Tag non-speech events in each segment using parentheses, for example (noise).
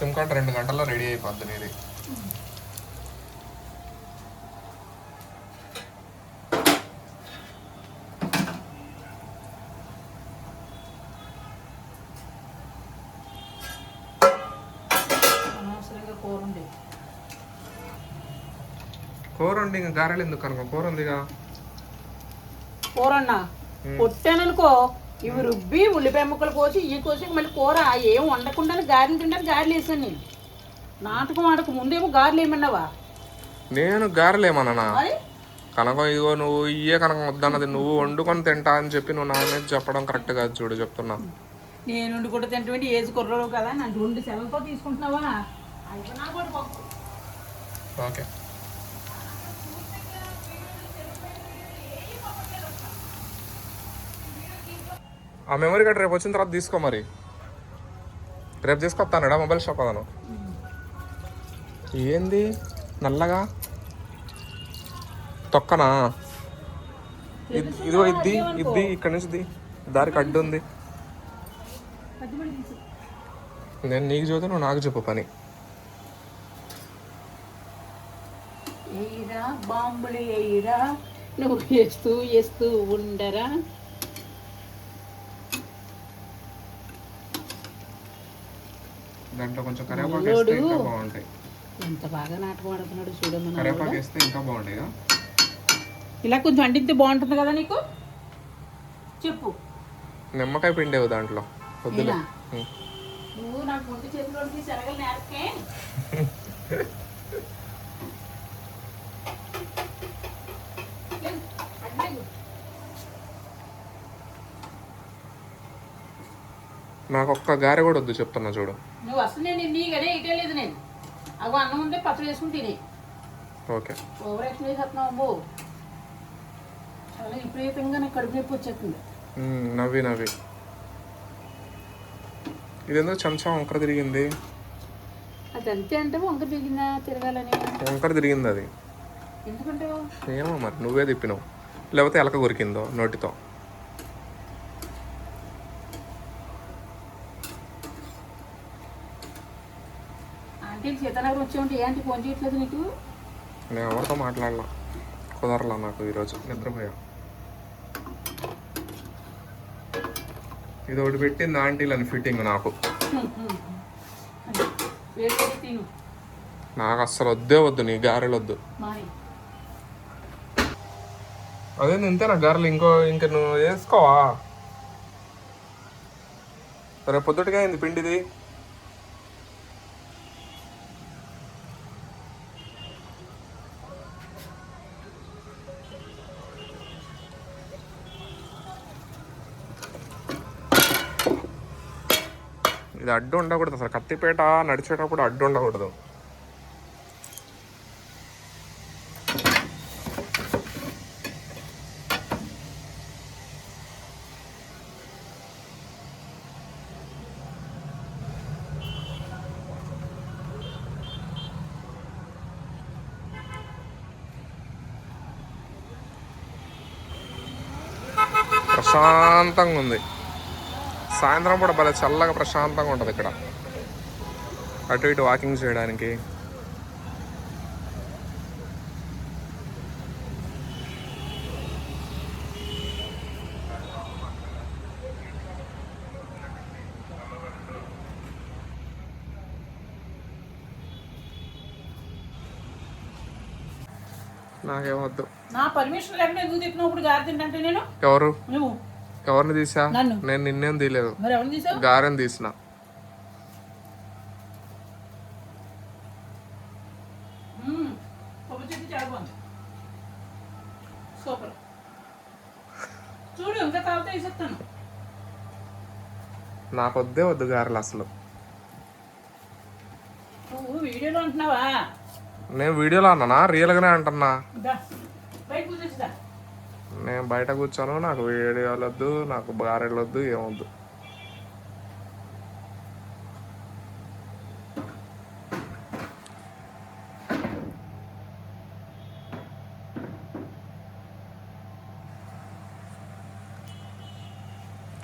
SIM card రెండు గంటల్లో ready అయిపోద్ది నీది. అనవసరంగా కూర ఉంది. కూర వండి ఇంకా గారెలు ఎందుకు అనుకో? కూర ఉందిగా. కూర అన్న? కొట్టాననుకో ఇవి రుబ్బి ఉల్లిపాయ ముక్కలు కోసి ఇవి కోసి మళ్ళీ కూర ఏం వండకుండా గారెలు తింటారు గారెలు వేసాను నేను. నాటకం ఆడక ముందేమో గారెలు ఏమన్నావా నేను గారెలు ఏమన్నా మరి? కనకం ఇదిగో నువ్వు ఇయ్యే కనకం వద్దన్నది నువ్వు వండుకొని తింటా అని చెప్పి నువ్వు నా మీద చెప్పడం కరెక్ట్ కాదు చూడు చెప్తున్నా. నేను కూడా తింటే ఏజ్ కుర్రలు కదా నన్ను రెండు సెలవుతో తీసుకుంటున్నావా. ఓకే. ఆ మెమరీ కార్డ్ రేపు వచ్చిన తర్వాత తీసుకో మరి. రేపు తీసుకొస్తాను మొబైల్ షాప్ అదను. ఏంది? నల్లగా? తొక్కనా? ఇది- ఇదిగో ఇది ఇది ఇక్కడ నుంచి దారికి అడ్డు ఉంది. నేను నీకు చూస్తే నువ్వు నాకు చెప్పు పని. బాంబులు ఎయిరా నువ్వు వేస్తూ వేస్తూ ఉండరా? దాంట్లో కొంచెం కరివేపాకు వేస్తే ఇంకా బాగుంటాయి. ఎంత బాగా నాటకం ఆడుతున్నాడు చూడమని కరివేపాకు వేస్తే ఇంకా బాగుంటాయి ఇలా కొంచెం అంటితే బాగుంటుంది కదా నీకు? చెప్పు. నిమ్మకాయ పిండేవు దాంట్లో? ఉం. నువ్వు నాకు ముందు చేతిలోకి శనగలు నేర్పకే. (laughs) నాకు ఒక్క గారె కూడా వద్దు చెప్తున్నా చూడు. నువ్వు అసలు నేను నీకనే ఇటే లేదు నేను. అగో అన్నం ఉంటే పచ్చడి వేసుకుని తిని. ఓకే. ఓవర్ యాక్షన్ చేసేస్తున్నావు అబ్బో. చాలా విపరీతంగా నాకు కడుపు నొప్పి వచ్చేస్తుంది. నవ్వి నవ్వి. ఇదేందో చెంచా వంకర తిరిగింది. అది అంతే అంటే వంక దిగిందా తిరగాలని? వంకర తిరిగింది అది. ఎందుకంటే ఏమో మరి నువ్వే తిప్పినావు. లేకపోతే ఎలక కొరికిందో నోటితో. ఆంటీ సీతానగర్ వచ్చి ఉంటే ఏంటి ఫోన్ చేయట్లేదు నీకు? నేను ఎవరితో మాట్లాడలా కుదరలా నాకు ఈరోజు. నిద్రపోయా ఇది ఒకటి పెట్టింది ఆంటీలని ఫిట్టింగ్ నాకు. నాకు అస్సలు వద్దే వద్దు నీ గారెలు వద్దు. అదే ఇంతేనా గారెలు? ఇంకో ఇంక నువ్వు వేసుకోవా? రేపు పొద్దుటిగా అయింది పిండిది. ఇది అడ్డు ఉండకూడదు. అసలు కత్తిపేట నడిచేటప్పుడు అడ్డు ఉండకూడదు. ప్రశాంతంగా ఉంది. సాయంత్రం కూడా భలే చల్లగా ప్రశాంతంగా ఉంటుంది ఇక్కడ. అటు ఇటు వాకింగ్ చేయడానికి. నాకేమొద్దు నా పర్మిషన్ లేకుండా ఎందుకు తిప్పినప్పుడు గారి తింటే నేను? ఎవరు? నువ్వు. ఎవరిని తీసా. నేను నిన్నేం తీయలేదు. గారెని తీసిన. మ్మ్. కొబ్బరి చెట్టు చాలా బాగుంది. సూపర్. చూడు ఇంకా తాగితే వేసేస్తాను. నాకు వద్దే గారెలు అసలు. నువ్వు వీడియోలో అంటున్నావా? నేను వీడియోలో అన్నానా? రియల్గానే అంటున్నా. నేను బయట కూర్చోను నాకు వేడి వెళ్ళొద్దు నాకు గారెలు వద్దు ఏమొద్దు.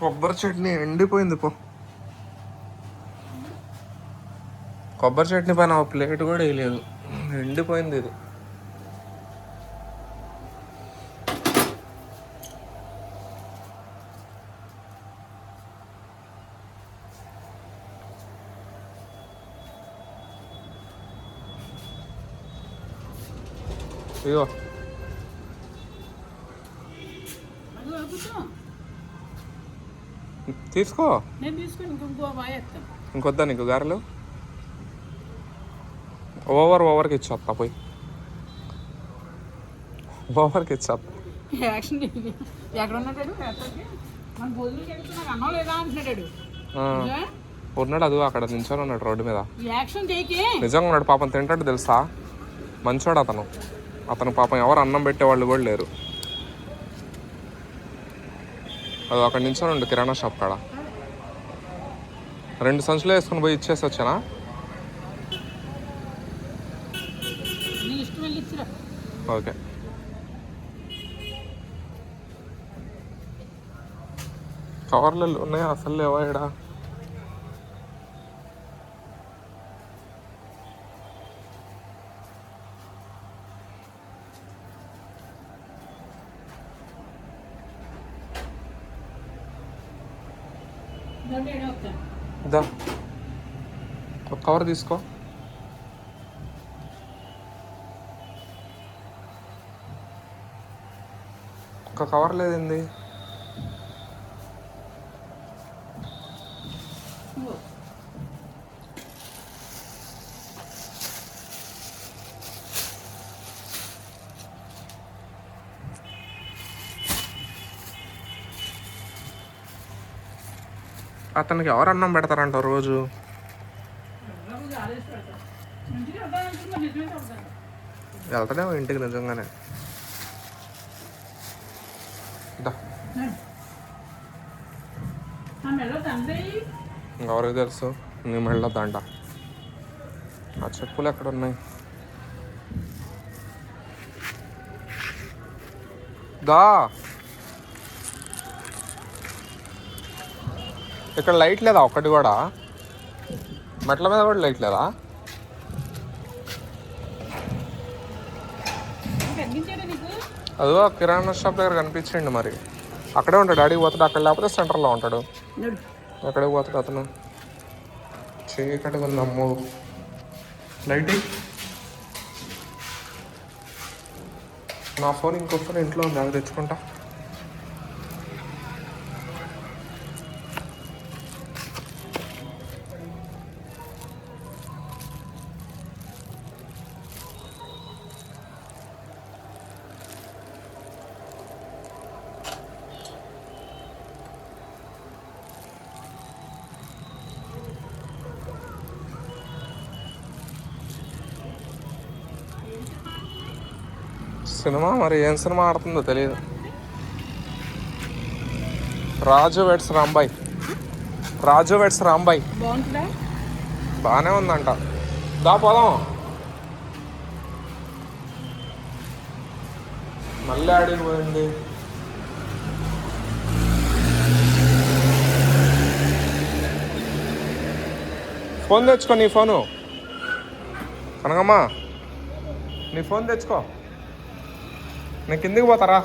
కొబ్బరి చట్నీ ఎండిపోయింది పో. కొబ్బరి చట్నీ పైన ఒక ప్లేట్ కూడా వేయలేదు. ఎండిపోయింది ఇది. ఇగో వరకు తీసుకో ఇంకొద్దా నీకు గారెలు? ఓవర్ ఓవర్కి ఇచ్చేస్తా పోయి. ఓవర్కి ఇచ్చేస్తా ఉన్నాడు అది అక్కడ నించొని ఉన్నాడు రోడ్డు మీద. నిజంగా ఉన్నాడు పాపం తింటాడు తెలుసా? మంచోడు అతను. అతను పాపం ఎవరు అన్నం పెట్టేవాళ్ళు కూడా లేరు. అది అక్కడ నించొని ఉండు కిరాణా షాప్ కాడ. రెండు సంచులు వేసుకుని పోయి ఇచ్చేసి వచ్చానా? ఓకే. కవర్లు ఉన్నాయి? అసలు లేవా ఈడ? దా ఒక కవర్ తీసుకో. ఒక కవర్ లేదండి. అతనికి ఎవరు అన్నం పెడతారంట రోజు? వెళ్తాడేమో ఇంటికి నిజంగానే. ఎవరికి తెలుసు? నీ మెళ్ళొద్దంట ఆ చెప్పులు ఎక్కడ ఉన్నాయి దా. ఇక్కడ లైట్ లేదా ఒక్కటి కూడా? మెట్ల మీద కూడా లైట్ లేదా? అదో కిరాణా షాప్ దగ్గర కనిపించండి మరి. అక్కడే ఉంటాడు. డాడీకి పోతాడు. అక్కడ లేకపోతే సెంటర్లో ఉంటాడు. నడు ఎక్కడికి పోతాడు అతను? చీకటి ఉంది లైట్ నా ఫోన్ ఇంకో ఫోన్ ఇంట్లో ఉంది. అది తెచ్చుకుంటా. సినిమా? మరి ఏం సినిమా ఆడుతుందో తెలియదు రాజు వెట్స్ రాంబాయ్. రాజు వెట్స్ రాంబాయ్ బాగానే ఉందంట. దా పోదాం. మళ్ళీ ఆడికి పోయింది. ఫోన్ తెచ్చుకో నీ ఫోను. కనగమ్మా నీ ఫోన్ తెచ్చుకో. నేను కిందికి పోతారా?